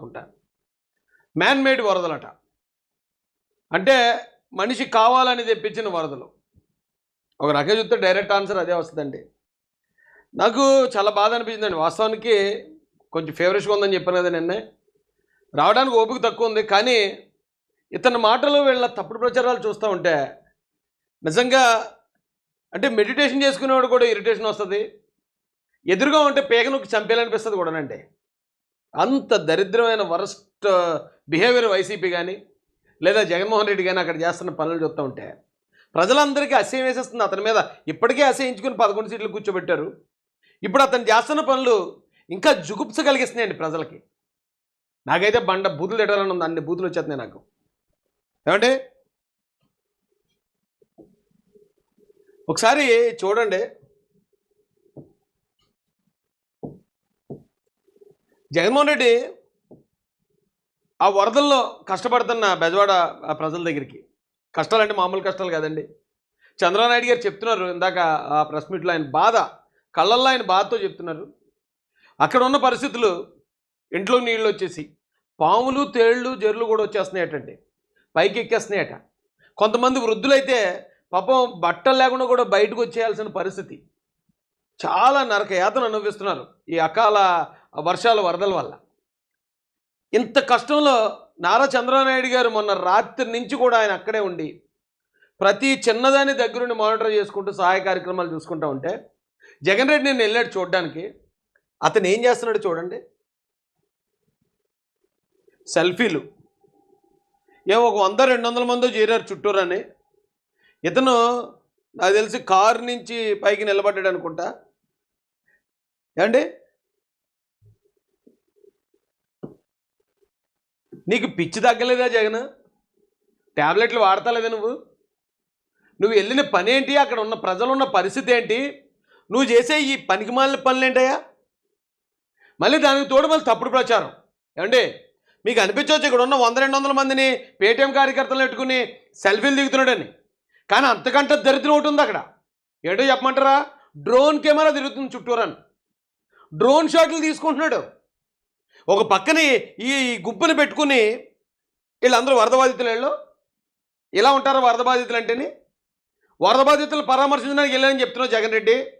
అనుకుంటా man made వరదలట. అంటే మనిషి కావాలని తెప్పించిన వరదలు. ఒక రకంగా చూస్తే డైరెక్ట్ ఆన్సర్ అదే వస్తుందండి. నాకు చాలా బాధ అనిపించిందండి. వాస్తవానికి కొంచెం ఫేవరెట్గా ఉందని చెప్పాను కదా నిన్నే. రావడానికి ఓపిక తక్కువ ఉంది. కానీ ఇతని మాటలు వీళ్ళ తప్పుడు ప్రచారాలు చూస్తూ ఉంటే నిజంగా అంటే మెడిటేషన్ చేసుకునేవాడు కూడా ఇరిటేషన్ వస్తుంది. ఎదురుగా ఉంటే పేగనుకి చంపేయాలనిపిస్తుంది కూడానండి. అంత దరిద్రమైన వరస్ట్ బిహేవియర్ వైసీపీ కానీ లేదా జగన్మోహన్ రెడ్డి కానీ అక్కడ చేస్తున్న పనులు చూస్తూ ఉంటే ప్రజలందరికీ అసహ్యం వేసేస్తుంది. అతని మీద ఇప్పటికే అసహించుకుని పదకొండు సీట్లు కూర్చోబెట్టారు. ఇప్పుడు అతను చేస్తున్న పనులు ఇంకా జుగుప్స కలిగిస్తున్నాయండి ప్రజలకి. నాకైతే బండ బూతులు తిట్టాలని ఉంది. అన్ని బూతులు వచ్చేస్తున్నాయి నాకు. ఏమంటే ఒకసారి చూడండి. జగన్మోహన్ రెడ్డి ఆ వరదల్లో కష్టపడుతున్న బెజవాడ ప్రజల దగ్గరికి. కష్టాలంటే మామూలు కష్టాలు కాదండి. చంద్రబాబు గారు చెప్తున్నారు ఇందాక ఆ ప్రెస్ మీట్లో ఆయన బాధ కళ్ళల్లో ఆయన బాధతో చెప్తున్నారు. అక్కడ ఉన్న పరిస్థితులు ఇంట్లో నీళ్ళు వచ్చేసి పాములు తేళ్ళు జర్లు కూడా వచ్చేస్తున్నాయటండి. పైకి ఎక్కేస్తున్నాయట. కొంతమంది వృద్ధులైతే పాపం బట్టలు లేకుండా కూడా బయటకు వచ్చేయాల్సిన పరిస్థితి. చాలా నరకయాతను అనుభవిస్తున్నారు. ఈ అకాల వర్షాల వరదల వల్ల. ఇంత కష్టంలో నారా చంద్రబాబు గారు మొన్న రాత్రి నుంచి కూడా ఆయన అక్కడే ఉండి ప్రతి చిన్నదాని దగ్గరుండి మానిటర్ చేసుకుంటూ సహాయ కార్యక్రమాలు చూసుకుంటూ ఉంటే జగన్ రెడ్డి నేను వెళ్ళాడు చూడడానికి. అతను ఏం చేస్తున్నాడు చూడండి. సెల్ఫీలు. ఏమో ఒక వంద రెండు వందల మందో చేరారు చుట్టూరని. ఇతను నాకు తెలిసి కారు నుంచి పైకి నిలబడ్డాడు అనుకుంటా. ఏమండి? నీకు పిచ్చి తగ్గలేదా జగన్? ట్యాబ్లెట్లు వాడతలేదా నువ్వు? నువ్వు వెళ్ళిన పని ఏంటి? అక్కడ ఉన్న ప్రజలు ఉన్న పరిస్థితి ఏంటి? నువ్వు చేసే ఈ పనికిమాలిన పనులు ఏంటయ్యా? మళ్ళీ దానికి తోడు మళ్ళీ తప్పుడు ప్రచారం. ఏమండి? మీకు అనిపించవచ్చు ఇక్కడ ఉన్న వంద రెండు వందల మందిని పేటీఎం కార్యకర్తలు పెట్టుకుని సెల్ఫీలు దిగుతున్నాడని. కానీ అంతకంటే దరిద్రం ఒకటి ఉంది అక్కడ. ఏంటో చెప్పమంటారా? డ్రోన్ కెమెరా తిరుగుతుంది చుట్టూరని డ్రోన్ షాట్లు తీసుకుంటున్నాడు. ఒక పక్కని ఈ గుంపుని పెట్టుకుని వీళ్ళందరూ వరద బాధితులు వీళ్ళు. ఇలా ఉంటారు వరద బాధితులు అంటేని? వరద బాధితులు పరామర్శించడానికి వెళ్ళాలని చెప్తున్నావు జగన్ రెడ్డి.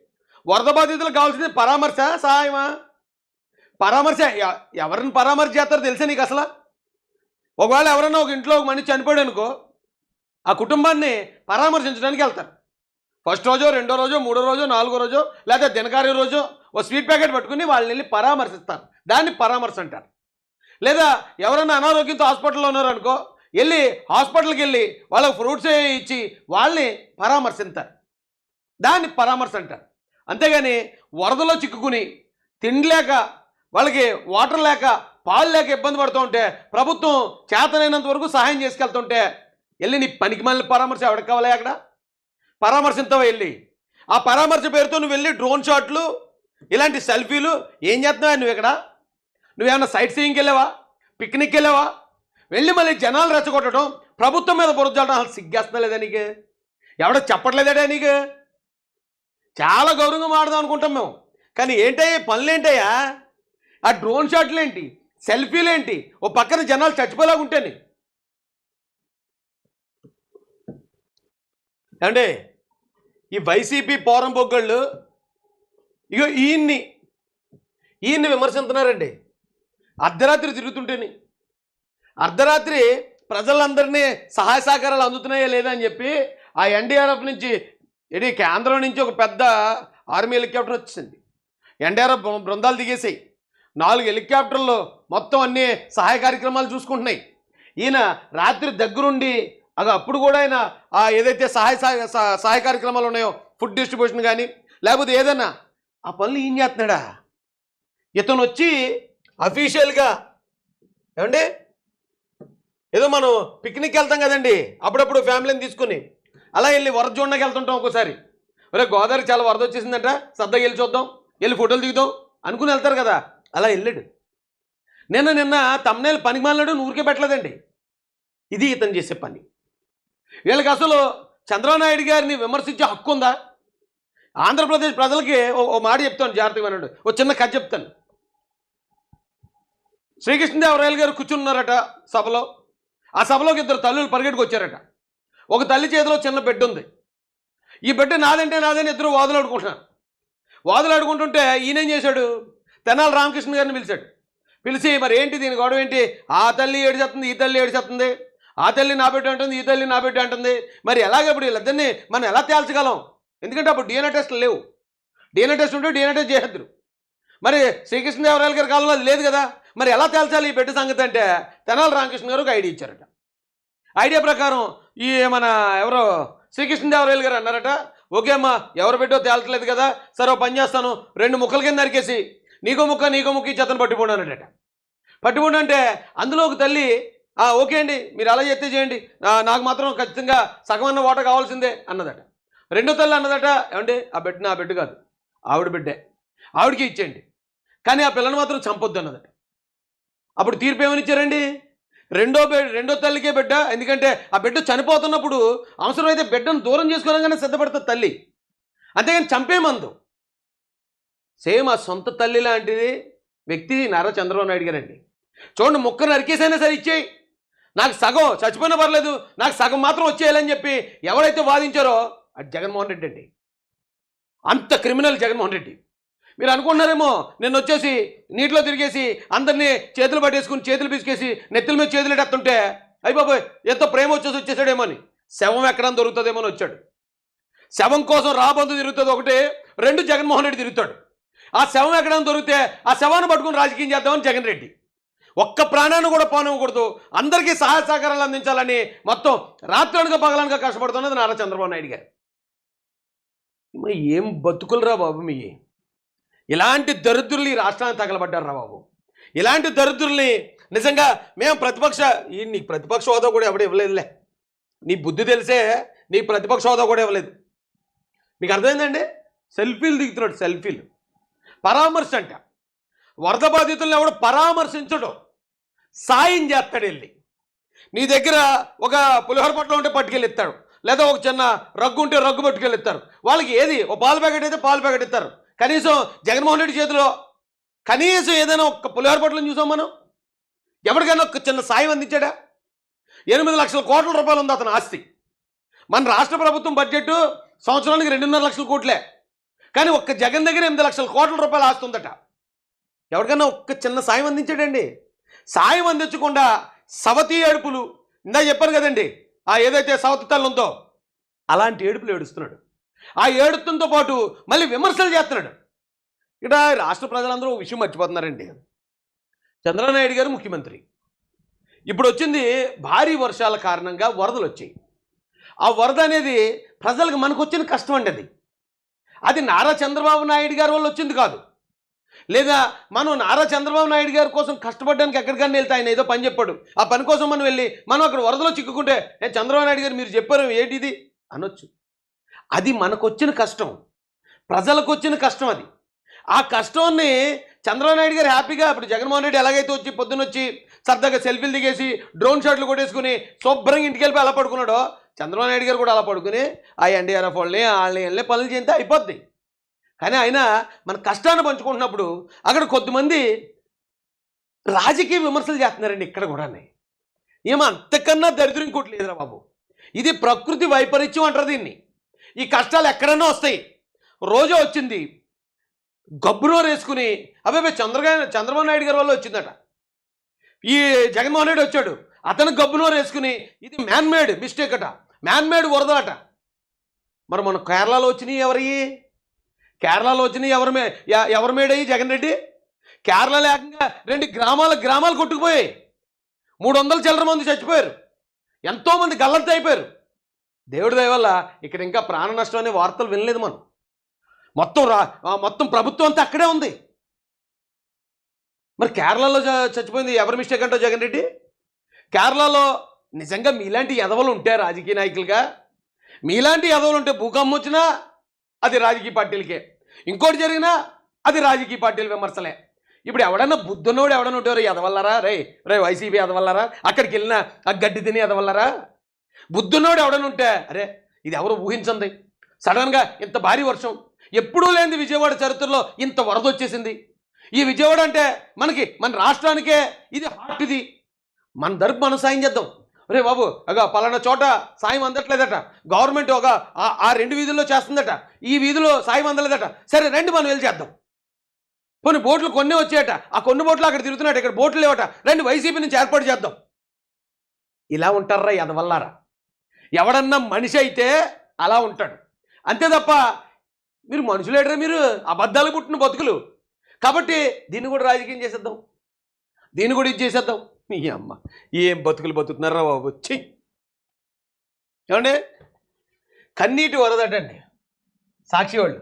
వరద బాధితులకు కావాల్సింది పరామర్శ సహాయమా పరామర్శ ఎ- ఎవరిని పరామర్శ చేస్తారో తెలుసా నీకు అసలు? ఒకవేళ ఎవరైనా ఒక ఇంట్లో ఒక మనిషి చనిపోయాడు అనుకో ఆ కుటుంబాన్ని పరామర్శించడానికి వెళ్తారు. ఫస్ట్ రోజు రెండో రోజు మూడో రోజు నాలుగో రోజు లేదా దినకారి రోజు ఓ స్వీట్ ప్యాకెట్ పట్టుకుని వాళ్ళని వెళ్ళి పరామర్శిస్తారు. దాన్ని పరామర్శ అంటారు. లేదా ఎవరైనా అనారోగ్యంతో హాస్పిటల్లో ఉన్నారనుకో వెళ్ళి హాస్పిటల్కి వెళ్ళి వాళ్ళకు ఫ్రూట్స్ ఇచ్చి వాళ్ళని పరామర్శిస్తారు దాన్ని పరామర్శ అంటారు. అంతేగాని వరదలో చిక్కుకుని తిండి లేక వాళ్ళకి వాటర్ లేక పాలు లేక ఇబ్బంది పడుతూ ఉంటే ప్రభుత్వం చేతనైనంత వరకు సహాయం చేసుకెళ్తుంటే వెళ్ళి నీ పనికి మళ్ళీ పరామర్శ ఎవరికి కావాలి అక్కడ? పరామర్శింతావా వెళ్ళి? ఆ పరామర్శ పేరుతో నువ్వు వెళ్ళి డ్రోన్ షాట్లు ఇలాంటి సెల్ఫీలు ఏం చేస్తున్నావు నువ్వు ఇక్కడ? నువ్వేమన్నా సైట్ సీయింగ్కి వెళ్ళావా? పిక్నిక్కి వెళ్ళావా? వెళ్ళి మళ్ళీ జనాలు రెచ్చగొట్టడం ప్రభుత్వం మీద బురదలడం అసలు సిగ్గేస్తున్నా లేదా నీకు? ఎవడో చెప్పట్లేదా నీకు? చాలా గౌరవంగా మాడదాం అనుకుంటాం మేము. కానీ ఏంటయ్యా పనులు ఏంటయ్యా? ఆ డ్రోన్ షాట్లు ఏంటి? సెల్ఫీలు ఏంటి? ఓ పక్కన జనాలు చచ్చిపోలాగా ఉంటేనే. ఏమండి? ఈ వైసీపీ పోరం బొగ్గళ్ళు ఇగో ఈయన్ని ఈయన్ని విమర్శిస్తున్నారండి అర్ధరాత్రి తిరుగుతుంటేని. అర్ధరాత్రి ప్రజలందరినీ సహాయ సహకారాలు అందుతున్నాయా లేదా అని చెప్పి ఆ ఎన్డీఆర్ఎఫ్ నుంచి ఇది కేంద్రం నుంచి ఒక పెద్ద ఆర్మీ హెలికాప్టర్ వచ్చింది ఎన్డీఆర్ఎఫ్ బృందాలు దిగేసాయి. నాలుగు హెలికాప్టర్లు మొత్తం అన్ని సహాయ కార్యక్రమాలు చూసుకుంటున్నాయి. ఈయన రాత్రి దగ్గరుండి అది అప్పుడు కూడా ఆయన ఏదైతే సహాయ సహాయ సహ- సహాయ కార్యక్రమాలు ఉన్నాయో ఫుడ్ డిస్ట్రిబ్యూషన్ కానీ లేకపోతే ఏదైనా ఆ పనులు ఏం చేస్తున్నాడా ఇతను వచ్చి అఫీషియల్గా ఏమండి? ఏదో మనం పిక్నిక్ వెళ్తాం కదండి అప్పుడప్పుడు ఫ్యామిలీని తీసుకుని అలా వెళ్ళి వరద చూడడానికి వెళ్తుంటాం ఒక్కోసారి. ఒరే గోదావరి చాలా వరద వచ్చేసిందంట సర్దగా వెళ్ళి చూద్దాం వెళ్ళి ఫోటోలు దిగుదాం అనుకుని వెళ్తారు కదా అలా వెళ్ళాడు. నిన్న నిన్న తమ్నేలు పనికి మాలినాడు ఊరికే పెట్టలేదండి. ఇది ఇతను చేసే పని. వీళ్ళకి అసలు చంద్రబాబు గారిని విమర్శించే హక్కు ఉందా? ఆంధ్రప్రదేశ్ ప్రజలకి ఓ ఓ మాట చెప్తాను జాగ్రత్తగా వినండి. ఓ చిన్న కథ చెప్తాను. శ్రీకృష్ణదేవరాయలు గారు కూర్చున్నారట సభలో. ఆ సభలోకి ఇద్దరు తల్లులు పరిగెట్టుకు వచ్చారట. ఒక తల్లి చేతిలో చిన్న బిడ్డ ఉంది. ఈ బిడ్డ నాదంటే నాదని ఇద్దరు వాదులాడుకుంటున్నారు వాదులాడుకుంటుంటే ఈయనేం చేశాడు? తెనాలి రామకృష్ణ గారిని పిలిచాడు. పిలిచి మరి ఏంటి దీని గొడవ ఏంటి? ఆ తల్లి ఏడు ఏడిచేస్తుంది ఈ తల్లి ఏడు చేస్తుంది ఆ తల్లి నా బిడ్డ అంటుంది ఈ తల్లి నా బిడ్డ అంటుంది. మరి ఎలాగ ఇప్పుడు వీళ్ళిద్దరిని మనం ఎలా తేల్చగలం? ఎందుకంటే అప్పుడు డిఎన్ఏ టెస్ట్లు లేవు. డిఎన్ఏ టెస్ట్ ఉంటే డిఎన్ఏ టెస్ట్ చేద్దరు మరి శ్రీకృష్ణదేవరాయల గారి కాలంలో అది లేదు కదా? మరి ఎలా తేల్చాలి ఈ బిడ్డ సంగతి అంటే తెనాలి రామకృష్ణ గారు ఒక ఐడియా ఇచ్చారట. ఐడియా ప్రకారం ఈ మన ఎవరో శ్రీకృష్ణదేవరాయలు గారు అన్నారట ఓకే అమ్మా ఎవరు బిడ్డో తేల్చలేదు కదా సరే ఓ పని చేస్తాను. రెండు ముక్కల కింద నరికేసి నీకో ముక్క నీకో ముక్క ఈ చెత్తను పట్టుకోండి పట్టుకుంటే అంటే అందులో ఒక తల్లి ఓకే అండి. మీరు అలా చెప్తే చేయండి. నాకు మాత్రం ఖచ్చితంగా సగమన్న వాటర్ ఓట కావాల్సిందే అన్నదట. రెండో తల్లి అన్నదట ఏమండి? ఆ బిడ్డ నా బిడ్డ కాదు. ఆవిడ బిడ్డే. ఆవిడకి ఇచ్చేయండి. కానీ ఆ పిల్లని మాత్రం చంపొద్దు అన్నదట. అప్పుడు తీర్పు ఏమని ఇచ్చారండి? రెండో రెండో తల్లికే బిడ్డ? ఎందుకంటే ఆ బిడ్డ చనిపోతున్నప్పుడు అవసరమైతే బిడ్డను దూరం చేసుకోవడంగానే సిద్ధపడుతుంది తల్లి. అంతేగాని చంపేమందు సేమ్ ఆ సొంత తల్లి లాంటిది వ్యక్తి నారా చంద్రబాబు నాయుడు గారండి. చూడండి ముక్క నరికేసైనా సరే ఇచ్చేయి. నాకు సగం చచ్చిపోయినా పర్లేదు నాకు సగం మాత్రం వచ్చేయాలని చెప్పి ఎవరైతే వాదించారో అది జగన్మోహన్ రెడ్డి అండి. అంత క్రిమినల్ జగన్మోహన్ రెడ్డి. మీరు అనుకుంటున్నారేమో నేను వచ్చేసి నీటిలో తిరిగేసి అందరినీ చేతులు పట్టేసుకుని చేతులు పిసికేసి నెత్తుల మీద చేతులు ఎట్టేస్తుంటే అయిపోయి ఎంతో ప్రేమ వచ్చేసి వచ్చేసాడేమో అని. శవం ఎక్కడం దొరుకుతుందేమో అని వచ్చాడు. శవం కోసం రాబందు తిరుగుతుంది ఒకటి రెండు జగన్మోహన్ రెడ్డి తిరుగుతాడు. ఆ శవం ఎక్కడం దొరికితే ఆ శవాన్ని పట్టుకుని రాజకీయం చేద్దామని జగన్ రెడ్డి. ఒక్క ప్రాణాన్ని కూడా పోనివ్వకూడదు. అందరికీ సహాయ సహకారాలు అందించాలని మొత్తం రాత్రనుక పగలనుక కష్టపడుతున్నది నారా చంద్రబాబు నాయుడు గారు. ఏం బతుకులరా బాబు మీ ఇలాంటి దరిద్రులు ఈ రాష్ట్రానికి తగలబడ్డారా బాబు. ఇలాంటి దరిద్రుల్ని నిజంగా మేము ప్రతిపక్ష ఈ నీకు ప్రతిపక్ష హోదా కూడా ఎవడు ఇవ్వలేదులే. నీ బుద్ధి తెలిసే నీ ప్రతిపక్ష హోదా కూడా ఇవ్వలేదు. మీకు అర్థమైందండి? సెల్ఫీలు దిగుతున్నాడు సెల్ఫీలు. పరామర్శ అంట. వరద బాధితులను ఎవడు పరామర్శించడు. సాయం చేస్తాడు వెళ్ళి. నీ దగ్గర ఒక పులిహోర పట్ల ఉంటే పట్టుకెళ్ళిస్తాడు. లేదా ఒక చిన్న రగ్గు ఉంటే రగ్గు పట్టుకెళ్ళిస్తారు. వాళ్ళకి ఏది? ఓ పాలు ప్యాకెట్ అయితే పాలు ప్యాకెట్ ఇస్తారు. కనీసం జగన్మోహన్ రెడ్డి చేతిలో కనీసం ఏదైనా ఒక పులిహోర పట్లను చూసాం మనం? ఎవరికైనా ఒక చిన్న సాయం అందించాడా? ఎనిమిది లక్షల కోట్ల రూపాయలు ఉంది అతని ఆస్తి. మన రాష్ట్ర ప్రభుత్వం బడ్జెట్ సంవత్సరానికి రెండున్నర లక్షల కోట్లే. కానీ ఒక్క జగన్ దగ్గర ఎనిమిది లక్షల కోట్ల రూపాయలు ఆస్తి ఎవరికైనా ఒక్క చిన్న సాయం అందించాడండి. సాయం అందించకుండా సవతి ఏడుపులు ఇందా చెప్పాను కదండి ఆ ఏదైతే సవతి తల్లి ఉందో అలాంటి ఏడుపులు ఏడుస్తున్నాడు. ఆ ఏడుపుతో పాటు మళ్ళీ విమర్శలు చేస్తున్నాడు. ఇక్కడ రాష్ట్ర ప్రజలందరూ విషయం మర్చిపోతున్నారండి. చంద్రనాయుడు గారు ముఖ్యమంత్రి. ఇప్పుడు వచ్చింది భారీ వర్షాల కారణంగా వరదలు వచ్చాయి. ఆ వరద అనేది ప్రజలకు మనకు వచ్చిన కష్టం అండి అది. అది నారా చంద్రబాబు నాయుడు గారి వల్ల వచ్చింది కాదు. లేదా మనం నారా చంద్రబాబు నాయుడు గారి కోసం కష్టపడడానికి ఎక్కడికన్నా వెళ్తే ఆయన ఏదో పని చెప్పాడు. ఆ పని కోసం మనం వెళ్ళి మనం అక్కడ వరదలో చిక్కుకుంటే నేను చంద్రబాబు నాయుడు గారు మీరు చెప్పారు ఏంటిది అనొచ్చు. అది మనకొచ్చిన కష్టం. ప్రజలకు వచ్చిన కష్టం అది. ఆ కష్టాన్ని చంద్రబాబు నాయుడు గారు హ్యాపీగా ఇప్పుడు జగన్మోహన్ రెడ్డి ఎలాగైతే వచ్చి పొద్దున్న వచ్చి సరదాగా సెల్ఫీలు దిగేసి డ్రోన్ షాట్లు కొట్టేసుకుని శుభ్రంగా ఇంటికి వెళ్ళి అలా పడుకున్నాడో చంద్రబాబు నాయుడు గారు కూడా అలా పడుకుని ఆ ఎన్డీఆర్ఎఫ్ వాళ్ళని వాళ్ళని వెళ్ళి పనులు చేస్తే అయిపోద్ది. కానీ ఆయన మన కష్టాన్ని పంచుకుంటున్నప్పుడు అక్కడ కొద్దిమంది రాజకీయ విమర్శలు చేస్తున్నారండి ఇక్కడ కూడా ఏమో అంతకన్నా దరిద్రం ఇంకోటి లేదురా బాబు. ఇది ప్రకృతి వైపరీత్యం అంటారు దీన్ని. ఈ కష్టాలు ఎక్కడన్నా వస్తాయి. రోజు వచ్చింది గబ్బునో వేసుకుని అబ్బాయి చంద్రగా చంద్రబాబు నాయుడు గారి వల్ల వచ్చిందట. ఈ జగన్మోహన్ రెడ్డి వచ్చాడు. అతను గబ్బునో వేసుకుని ఇది మ్యాన్మేడ్ మిస్టేక్ అట. మ్యాన్మేడ్ వరదలట. మరి మన కేరళలో వచ్చినాయి ఎవరి కేరళలో వచ్చినాయి ఎవరి మే ఎ- ఎవరి మేడ్ జగన్ రెడ్డి? కేరళ లేకుండా రెండు గ్రామాల గ్రామాలు కొట్టుకుపోయాయి. మూడు వందల చిల్లర మంది చచ్చిపోయారు. ఎంతోమంది గల్లంత అయిపోయారు. దేవుడి దయవల్ల ఇక్కడ ఇంకా ప్రాణ నష్టం అనే వార్తలు వినలేదు మనం. మొత్తం రా మొత్తం ప్రభుత్వం అంతా అక్కడే ఉంది. మరి కేరళలో చ- చచ్చిపోయింది ఎవరి మిస్టేక్ అంటో జగన్ రెడ్డి? కేరళలో నిజంగా మీలాంటి ఎదవలు ఉంటే రాజకీయ నాయకులుగా? మీలాంటి ఎదవలు ఉంటే భూకంపం వచ్చినా అది రాజకీయ పార్టీలకే. ఇంకోటి జరిగినా అది రాజకీయ పార్టీల విమర్శలే. ఇప్పుడు ఎవడన్నా బుద్ధున్నోడు ఎవడన్నా ఉంటారు ఎదవల్లరా రే రే వైసీపీ ఎదవల్లరా అక్కడికి వెళ్ళినా ఆ గడ్డి తిని ఎదవల్లరా బుద్ధున్నోడు ఎవడన్నా ఉంటే అరే ఇది ఎవరు ఊహించండి సడన్గా ఇంత భారీ వర్షం. ఎప్పుడూ లేనిది విజయవాడ చరిత్రలో ఇంత వరద వచ్చేసింది. ఈ విజయవాడ అంటే మనకి మన రాష్ట్రానికే ఇది హార్ట్ ఇది మన తరపు మనం సాయం చేద్దాం. రే బాబు అగా పలానా చోట సాయం అందట్లేదట. గవర్నమెంట్ ఒక ఆ- రెండు వీధుల్లో చేస్తుందట. ఈ వీధిలో సాయం అందలేదట. సరే రండి మనం వెళ్ళి చేద్దాం. కొన్ని బోట్లు కొన్ని వచ్చాయట. ఆ కొన్ని బోట్లు అక్కడ తిరుగుతున్నాడు ఇక్కడ బోట్లు లేవట. రండి వైసీపీ నుంచి ఏర్పాటు చేద్దాం. ఇలా ఉంటారా ఎదవల్లారా ఎవడన్నా మనిషి అయితే అలా ఉంటాడు. అంతే తప్ప మీరు మనుషులేటరా మీరు? అబద్ధాలు పుట్టిన బతుకులు. కాబట్టి దీన్ని కూడా రాజకీయం చేసేద్దాం. దీన్ని కూడా ఇది చేసేద్దాం. మీ అమ్మ. ఏం బతుకులు బతుకుతున్నారా బాబు? వచ్చి ఏమండి? కన్నీటి వరదటండి. సాక్షి వాళ్ళు.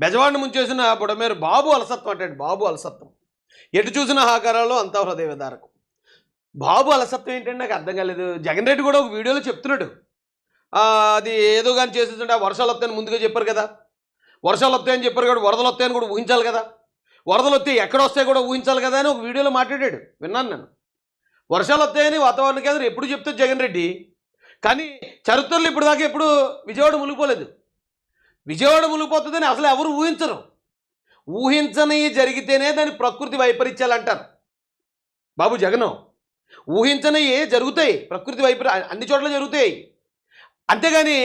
బెజవాడిని ముంచేసిన బుడమేరు బాబు అలసత్వం అంటాడు. బాబు అలసత్వం. ఎటు చూసిన హాకారాలు అంతా హృదయ విదారకం బాబు అలసత్వం ఏంటంటే నాకు అర్థం కాలేదు. జగన్ రెడ్డి కూడా ఒక వీడియోలో చెప్తున్నాడు. అది ఏదో కానీ చేసేస్తుంటే ఆ వర్షాలు వస్తాయని ముందుగా చెప్పారు కదా. వర్షాలు వస్తాయని చెప్పారు కదా వరదలు వస్తాయని కూడా ఊహించాలి కదా. వరదలు వస్తే ఎక్కడ వస్తాయి కూడా ఊహించాలి కదా అని ఒక వీడియోలో మాట్లాడాడు. విన్నాను నేను. వర్షాలు వస్తాయని వాతావరణ కేంద్రం ఎప్పుడు చెప్తే జగన్ రెడ్డి. కానీ చరిత్రలో ఇప్పుడు దాకా ఎప్పుడు విజయవాడ మునిగిపోలేదు. విజయవాడ మునిగిపోతుందని అసలు ఎవరు ఊహించరు. ఊహించని జరిగితేనే దాని ప్రకృతి వైపరీత్యాలు అంటారు బాబు జగను ఊహించనివి జరుగుతాయి. ప్రకృతి వైపరీ అన్ని చోట్ల జరుగుతాయి. అంతేగాని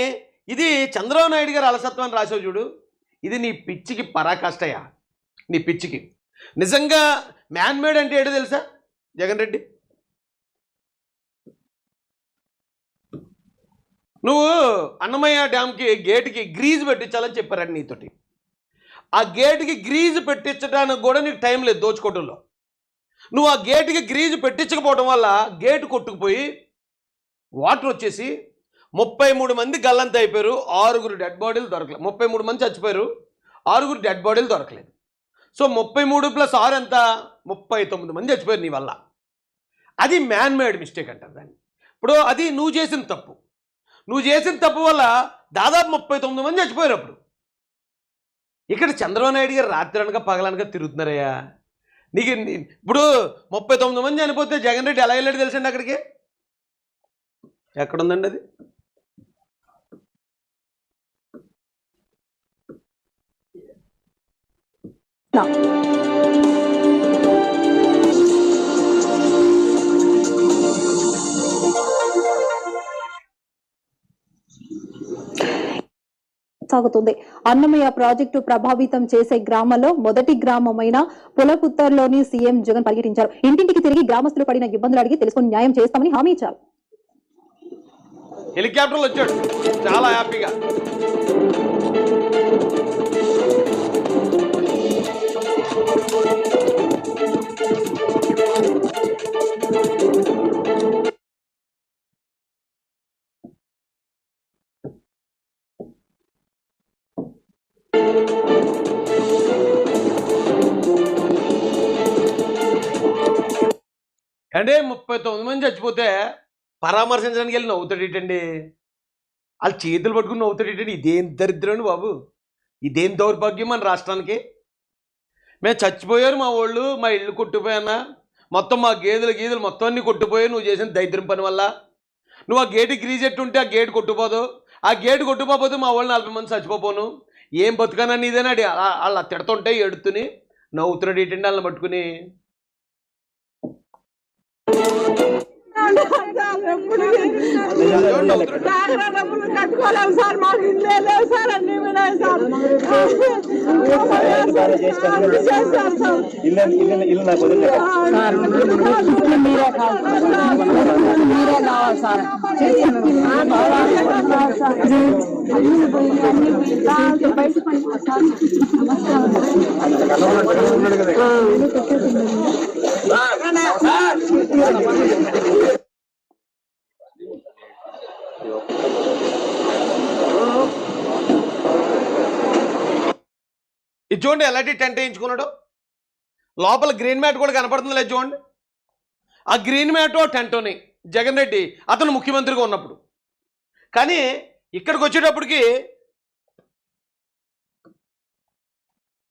ఇది చంద్రబాబు నాయుడు గారు అలసత్వాన్ని రాసావు చూడు. ఇది నీ పిచ్చికి పరాకాష్టయా నీ పిచ్చికి. నిజంగా మ్యాన్మేడ్ అంటే ఏడో తెలుసా జగన్ రెడ్డి? నువ్వు అన్నమయ్య డ్యామ్కి గేట్కి గ్రీజ్ పెట్టించాలని చెప్పారండి నీతోటి. ఆ గేట్కి గ్రీజ్ పెట్టించడానికి కూడా నీకు టైం లేదు దోచుకోవడంలో. నువ్వు ఆ గేట్కి గ్రీజ్ పెట్టించకపోవడం వల్ల గేటు కొట్టుకుపోయి వాటర్ వచ్చేసి ముప్పై మూడు మంది గల్లంత అయిపోయారు. ఆరుగురు డెడ్ బాడీలు దొరకలేదు ముప్పై మూడు మంది చచ్చిపోయారు. ఆరుగురు డెడ్ బాడీలు దొరకలేదు. సో ముప్పై మూడు ప్లస్ ఆరు ఎంత? ముప్పై తొమ్మిది మంది చచ్చిపోయారు నీ వల్ల. అది మ్యాన్ మేడ్ మిస్టేక్ అంటారు దాన్ని. ఇప్పుడు అది నువ్వు చేసిన తప్పు. నువ్వు చేసిన తప్పు వల్ల దాదాపు ముప్పై తొమ్మిది మంది చచ్చిపోయినప్పుడు అప్పుడు. ఇక్కడ చంద్రబాబు నాయుడు గారు రాత్రి అనక పగలనక తిరుగుతున్నారయ్యా. నీకు ఇప్పుడు ముప్పై తొమ్మిది మంది చనిపోతే జగన్ రెడ్డి ఎలా వెళ్ళాడు తెలుసండి అక్కడికి? ఎక్కడుందండి అది? కొనసాగుతుంది. అన్నమయ్య ప్రాజెక్టు ప్రభావితం చేసే గ్రామాల్లో మొదటి గ్రామమైన పులపుత్తర్లోని సీఎం జగన్ పర్యటించారు. ఇంటింటికి తిరిగి గ్రామస్తులు పడిన ఇబ్బందులు అడిగి తెలుసుకుని న్యాయం చేస్తామని హామీ ఇచ్చారు. హెలికాప్టర్లు వచ్చాడు. చాలా హ్యాపీగా. అంటే ముప్పై తొమ్మిది మంది చచ్చిపోతే పరామర్శించడానికి వెళ్ళి నవ్వుతాడేటండి? వాళ్ళు చేతులు పట్టుకుని నవ్వుతాడేటండి? ఇదేం దరిద్రం బాబు. ఇదేం దౌర్భాగ్యం మన రాష్ట్రానికి? మేము చచ్చిపోయారు మా వాళ్ళు మా ఇల్లు కొట్టుపోయానా మొత్తం మా గేదెలు గీదెలు మొత్తం అన్ని కొట్టుపోయాయి నువ్వు చేసిన దరిద్రం పని వల్ల. నువ్వు ఆ గేటు గ్రీజ్ ఉంటే ఆ గేటు కొట్టుపోదు ఆ గేటు కొట్టుకోపోతే మా వాళ్ళు నలభై మంది చచ్చిపోపోను. ఏం బతుకానని ఇదేనా వాళ్ళు తిడుతుంటే ఎడుతుని నవ్వుతున్నాడు ఏంటండి వాళ్ళని పట్టుకుని? డబ్బులు కట్టుకోలేము సార్ మాకు ఇల్లే లేవు సార్ అన్ని వినాయి సార్ అన్ని చేశారు సార్ ఇల్లు ఇల్లు ఇల్లు నాకు వదిలేదు ఇది చూడండి ఎలాంటి టెంట్ వేయించుకున్నాడు? లోపల గ్రీన్ మ్యాట్ కూడా కనపడుతుంది లేదు చూడండి ఆ గ్రీన్ మ్యాటో టెంటోని జగన్ రెడ్డి అతను ముఖ్యమంత్రిగా ఉన్నప్పుడు. కానీ ఇక్కడికి వచ్చేటప్పటికి